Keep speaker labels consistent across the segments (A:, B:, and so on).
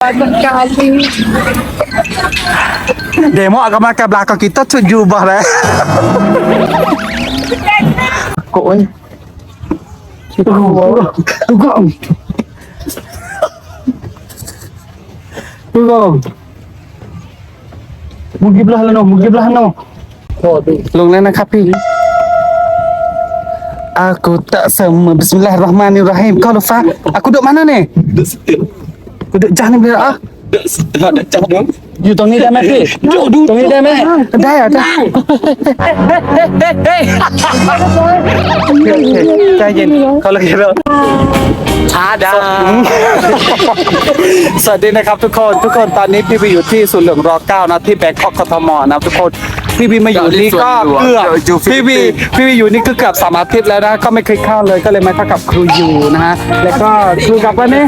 A: Kali.
B: Demo agak makan belakang kita tu jubah lah. Kok oi. Tunggu. Tunggu. Tunggu. Mugi belah lah no, mugi belah no. ลงแล้วนะครับพี่ Aku tak sama Bismillahirrahmanirrahim Kau lupa Aku duduk mana ni?
C: Duduk situ.
B: Aku duduk jangan bila ah
C: Duduk situ. Ada cah dong.
B: อยู่ตรงนี้ได้ไหมพี่ตรงนี้ได้ไหมได้เหรอได้ใจเย็นเขาเลยแล้ว
C: ช้าดา
B: สวัสดีนะครับทุกคน ทุกคนตอนนี้พี่ไปอยู่ที่ศูนย์เหลืองรอเก้านะที่แบงคอกกทมนะทุกคน พี่บีมาอยู่นี่ก็เกือบพี่บีพี่บีอยู่นี่ก็เกือบสามอาทิตย์แล้วนะก็ไม่เคยเข้าเลยก็เลยมาเข้ากับครูยูนะฮะแล้วก็ครูกับว่านี่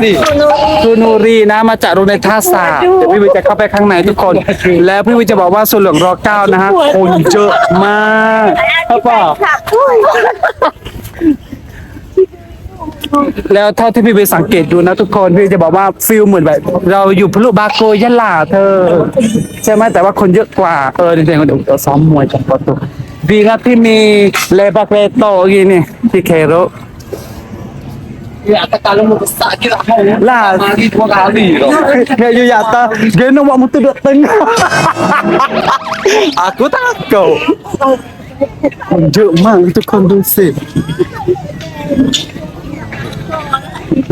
B: ครูนูรีนะมาจากโรงเรียนท่าสาเดี๋ยวพี่บีจะเข้าไปข้างในทุกคน แล้วพี่บีจะบอกว่าศูนย์เหลืองรอเก้านะฮะคนเยอะมากครับป่ะ แล้วเท่าที่พี่ไปสังเกตดูนะทุกคนพี่จะบอกว่าฟิลเหมือนแบบ เราอยู่พลุบาโกยะลาเธอ ใช่ไหมแต่ว่าคนเยอะกว่าเออจริงๆเดี๋ยวเดี๋ยวซ้อมมวยจังประตูดีนะที่มีเลบาเกโตอีนี่ที่เคโร
C: Ya, tak kalau mau besar kira mau.
B: Lah.
C: Mari dua kali loh.
B: เนี่ยอยู่ยาตาเกนว่ามุตุเดตึง aku takut คนเยอะมากทุกค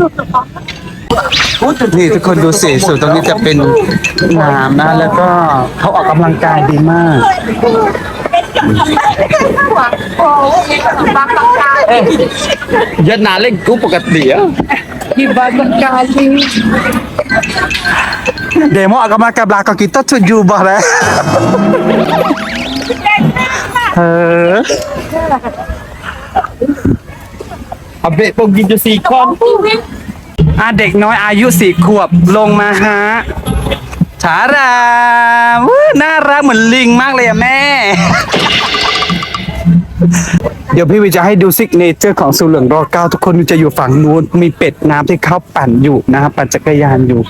B: นดูสิ นี่ทุกคนดูสิส่วนตรงนี้จะเป็นน้ำนะ แล้วก็เขาออกกำลังกายดีมาก
C: Ya nalik ku pekati ya.
A: Ibadah kali.
B: Demo agak makan belakang kita tu jubah lah. Eh,
C: Abek pergi je sikon.
B: อะเด็กน้อยอายุสี่ขวบลงมาฮะฉาราวน่ารักเหมือนลิงมากเลยอะแม่ เดี๋ยวพี่วิจะให้ดูซิกเนเจอร์ของสุเหลืองรอเก้าทุกคนจะอยู่ฝั่งนู้นมีเป็ดน้ำที่เขาปั่นอยู่นะครับปั่นจักรยานอยู่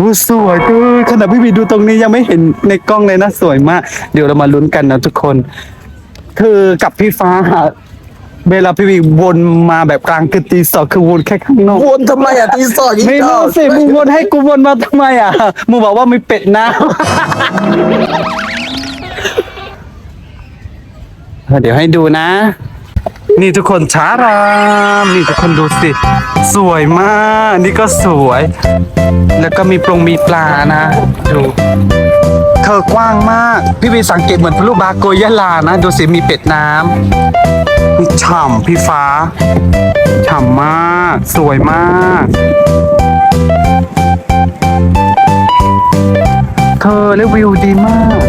B: วู้สวยดูขณะพี่วิดูตรงนี้ยังไม่เห็นในกล้องเลยนะ สวยมาก เดี๋ยวเรามาลุ้นกันนะทุกคน คือกับพี่ฟ้า เวลาพี่วิวนมาแบบกลางคือตีสองคือวนแค่ข้างนอก
C: Pun temai ya tisok
B: ไม่รู้สิมึงวนให้กูวนมาทำไมอะมึงบอกว่ามีเป็ดน้ำเดี๋ยวให้ดูนะ นี่ทุกคนช้ารามนี่ทุกคนดูสิ สวยมาก นี่ก็สวย แล้วก็มีปรงมีปลานะ ดู เธอกว้างมาก พี่วีสังเกตเหมือนพลุบาโกยะลานะ ดูสิมีเป็ดน้ำนี่ฉ่ำพี่ฟ้า ฉ่ำมาก สวยมาก เธอแล้ววิวดีมาก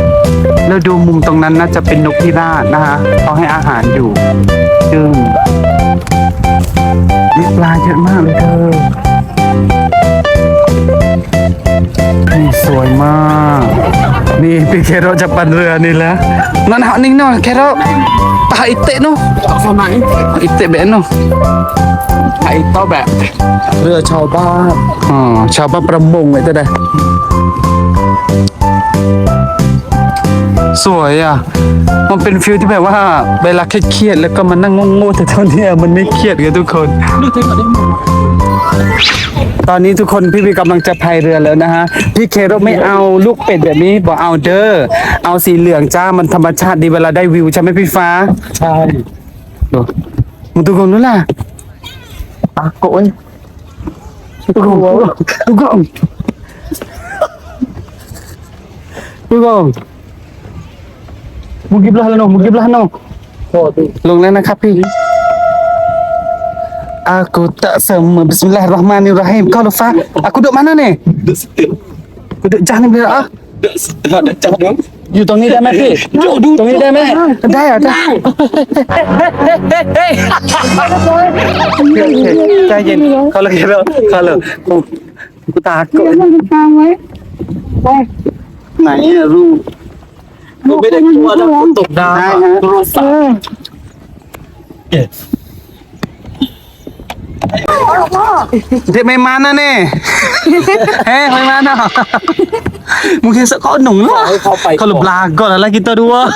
B: แล้วดูมุมตรงนั้นน่าจะเป็นนกพิราบนะฮะเขาให้อาหารอยู่จึงมีปลาเยอะมากเลยเธอ สวยมาก นี่พี่เคโรจะปั่นเรือนี่แล้วนั่นเหานิ่งหน่อยเคโรตาอิเตะเนาะ
C: Sama ni.
B: อิเตะเบนเนาะ
C: Hai tau bek. เรือชาวบ้าน
B: อ๋อชาวบ้านประมงเลยแต่ใด สวยอะ มันเป็นฟิลที่แบบว่าเวลาเครียดๆแล้วก็มานั่งงงๆแต่ตอนนี้มันไม่เครียดกันทุกคน ตอนนี้ทุกคนพี่พีกำลังจะพายเรือแล้วนะฮะ พี่เคโรไม่เอาลูกเป็ดแบบนี้บอกเอาเด้อ เอาสีเหลืองจ้ามันธรรมชาติดีเวลาได้วิวใช่ไหมพี่ฟ้า
C: ใช่
B: ดูมึงทุกคนนู้นล่ะ
C: Takut eh.
B: Tugong. Tugong. Tugong. Mugi belah lah no, mugi belah no. ลงแล้วนะครับพี่ Aku tak sama Bismillahirrahmanirrahim Kau lupa Aku duduk mana ni?
C: Duduk situ.
B: Aku duduk jangan bila ah
C: Duduk situ. Ada cah dong.
B: อยู่ตรงนี้ได้ไหมพี่ตรงนี้ได้ไหมได้เหรอได้ใจเย็นเขาเลยแล้วเขาเลยกูกูตากูไหนอะรูป
C: ไม่ได้กลัวแล้วฝนตกน้ำ
B: ได้
C: อะ
B: ฮะ
C: โทรศัพท์
B: Dia main mana ni? eh, main mana? Mungkin sekau nung lah. Kalau belagak lah kita dua.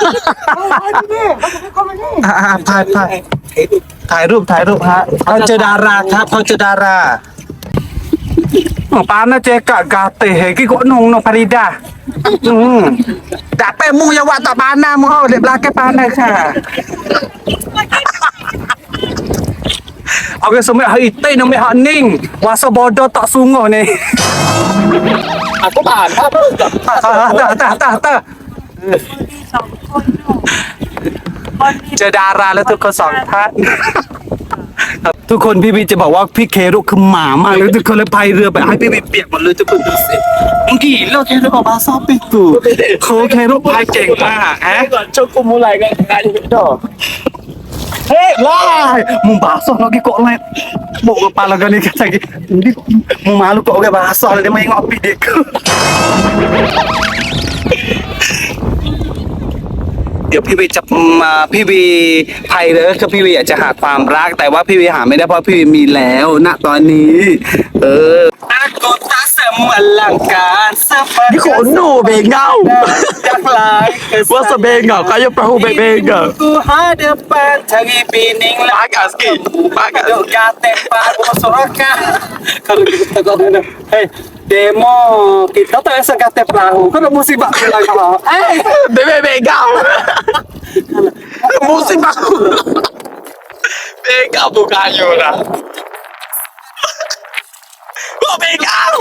B: อะอะถ่ายถ่ายถ่ายรูปถ่ายรูปฮะเขาเจอดาราครับเขาเจอดาราหมอป้าน่าเจอกะกาเตะกี่กนงนงปาริดาอืม ดาเป้มุงยาวะตะบานหน้ามึงเอาเล็บลาแกปานได้ค่ะเอา ke semua hari teh no me haning wasa bodoh tak sungguh ni
C: Aku tahan apa?
B: tak tak tak tak เจอดาราแล้วทุกคนสองท่าน ทุกคนพี่บีจะบอกว่าพี่เคโรคือหมามากเลยทุกคนเลยพายเรือไปให้พี่บีเปียกหมดเลยทุกคนดูสิมึงกี่โลเคโรบอกว่าซอบปิกูเขาเคโรพายเก่งมากฮะ
C: Cukup mulai kan kali dah.
B: เฮ้ยว้ายมึงบาสอนเรากี่กอะไรบอกกับปาเรากันนี่กันสักนี่มึงมาลูกกอกบาสอนเลยไม่งอปีเด็ก เดี๋ยวพี่วีจะมาพี่วีไพเรือคือพี่วีอยากจะหาความรัก แต่ว่าพี่วีหาไม่ได้เพราะพี่วีมีแล้วณตอนนี้ เออ อากตาเสมอลังการสะพัด
C: Ni kok no bengau.
B: จากลาย
C: Wasa bengau kayu perahu bengau.
B: Ku hadapan cari pining
C: Bagas sikit. Bagas.
B: Duk gatek pak masyarakat. Kalau kita tengok ni, hey, demo kita tak rasa gatek perahu. Kau nak musibah pula kau. Eh,
C: Bebe bengau. Musim aku. Bengau tu
B: pegang.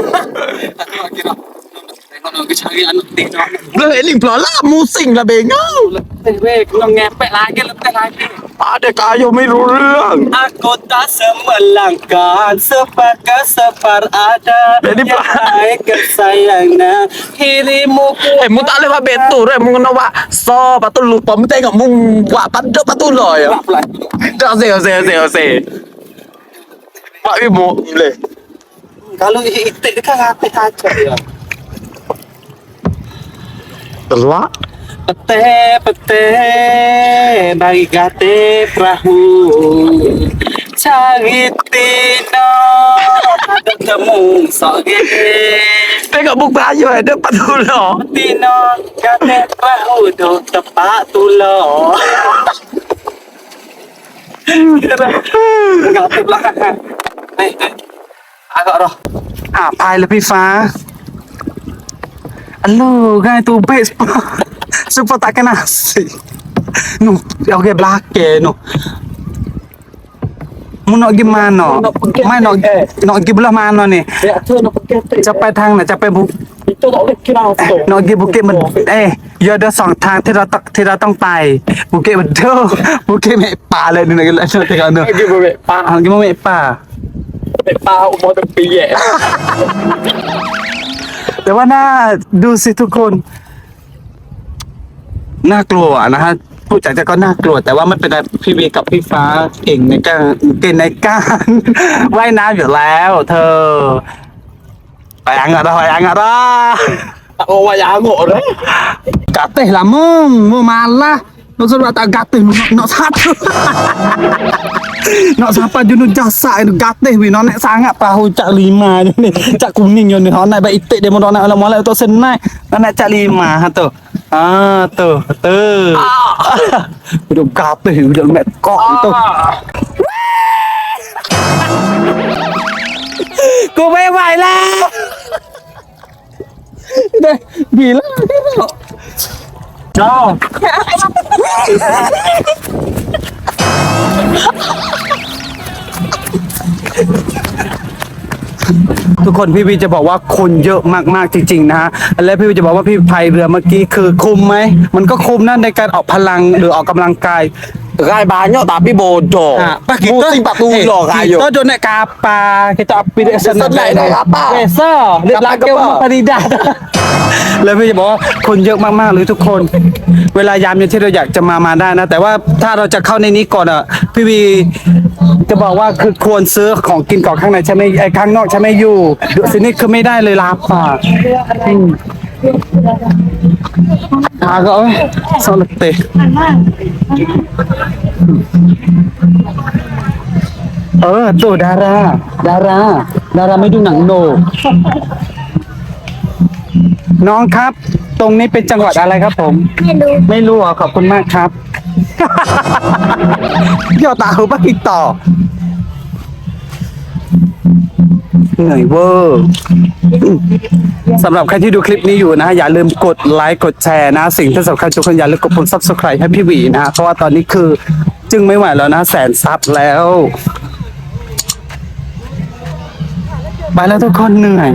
C: Belah eling pula lah musing lah bengau.
B: Lepas weh kena ngepek lagi lepas lagi.
C: Ada kayu mi rurang.
B: Aku tak semelangkan sepak ke separ ada.
C: Jadi pula
B: ai kesayang na kirimu.
C: Eh mu tak boleh buat betul, eh, mu kena buat so patu lupa mu tengok mu wa padok patu lo ya. Dah se se se se. Pak ibu boleh.
B: Kalau itik dia kan hati kaca ya.
C: Terluak.
B: Pete pete bagi gate perahu cari tino ada temu soge
C: Tengok buku kayu ada lepas tu lah.
B: tino gate perahu do tepak tulo gate belakang eh eh agak roh ah pai lebih fa Halo, guys, tu base Supaya tak kena nasi. No, okey belakang no. Mu nak pergi mana? Mana nak nak pergi belah mana ni?
C: Ya, tu nak pakai
B: Capai tang nak capai bu
C: Itu tak boleh kira tu.
B: นอกกีบุกเก็ตมันเอ้ยยอดสองทางที่เราต้องที่เราต้องไปบุกเก็ตมันเด้อบุกเก็ตไม่ป่าเลยนี่นะกันแล้วแต่กันเนอะ
C: Lagi bebek
B: ป่าหางกินไม่ป่า
C: Bebek pau mau tepi ya.
B: แย่แต่ว่าน่าดูสิทุกคนน่ากลัวนะฮะผู้จัดจะก็น่ากลัว แต่ว่าไม่เป็นไรพี่วีกับพี่ฟ้าเก่งในการเก่งในการว่ายน้ำอยู่แล้ว เธอไปยังอะไปยังอะ
C: Tak mau wayang ngok dah.
B: Gatih lah mung, mu malah. Nak suruh tak gatih, nak nak satu. nak siapa jenuh jasa itu gatih wi nak sangat perahu cak lima je ni. Cak kuning je ni. Hak naik baik itik dia naik olah molek tu senai. Nak cak lima ha tu. Ah tu, tu. Udah gatih, udah mek kok tu. Cô bé vậy là Đây, gila จ้าทุกคนพี่วีจะบอกว่าคนเยอะมากๆจริง ๆ นะฮะและพี่วีจะบอกว่าพี่พายเรือเมื่อกี้คือคุ้มไหมมันก็คุ้มนั่นในการออกพลังหรือออกกำลังกาย
C: Rai banyak tapi bodoh.
B: Ah, Pak kita
C: Musim pak tu
B: eh,
C: lah kayu.
B: Kita duduk naik kapal, kita api di sana.
C: Senang naik kapal.
B: Biasa, di
C: Kapal
B: belakang
C: kapal.
B: มาปริดาแล้วพี่จะบอกว่าคนเยอะมากๆเลยทุกคน เวลายามเย็นที่เราอยากจะมามาได้นะ แต่ว่าถ้าเราจะเข้าในนี้ก่อนอะพี่วีจะบอกว่าคือควรซื้อของกินก่อนข้างในใช่ไหมไอ้ข้างนอกใช่ไหมอยู่เดี๋ยวสินี่คือไม่ได้เลยลาป่าอืมอาก็เอ้ยสลัดเตะ เออตัวดารา ดารา ดาราไม่ดูหนังโน น้องครับ ตรงนี้เป็นจังหวัดอะไรครับผม
A: ไม่รู้
B: ไม่รู้อะขอบคุณมากครับ เดี๋ยวตาหูบ้าอีกต่อ เหนื่อยเวอร์สำหรับใครที่ดูคลิปนี้อยู่นะ อย่าลืมกดไลค์กดแชร์นะ สิ่งที่สำคัญทุกคนอย่าลืมกดปุ่ม subscribe ให้พี่หวีนะ เพราะว่าตอนนี้คือ จึงไม่ไหวแล้วนะ แสนซับแล้ว ไปแล้วทุกคนเหนื่อย